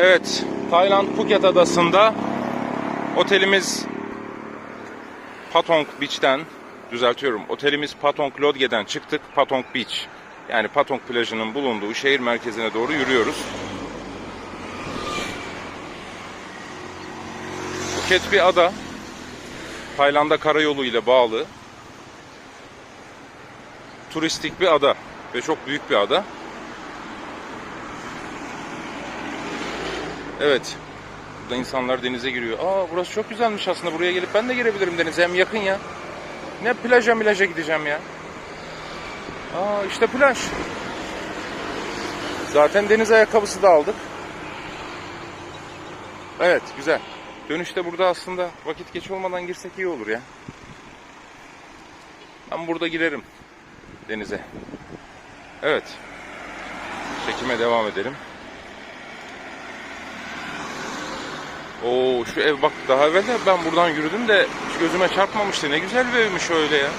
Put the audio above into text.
Evet, Tayland Phuket adasında otelimiz Patong Beach'ten düzeltiyorum. Otelimiz Patong Lodge'den çıktık. Patong Beach. Yani Patong plajının bulunduğu şehir merkezine doğru yürüyoruz. Phuket bir ada. Tayland'a karayolu ile bağlı. Turistik bir ada ve çok büyük bir ada. Evet. Burada insanlar denize giriyor. Aa burası çok güzelmiş aslında. Buraya gelip ben de girebilirim denize. Hem yakın ya. Ne plaja milaja gideceğim ya. Aa işte plaj. Zaten deniz ayakkabısı da aldık. Evet güzel. Dönüşte burada aslında vakit geç olmadan girsek iyi olur ya. Ben burada girerim denize. Evet. Çekime devam edelim. Oo şu ev bak daha evvel de ben buradan yürüdüm de gözüme çarpmamıştı. Ne güzel bir evmiş öyle ya.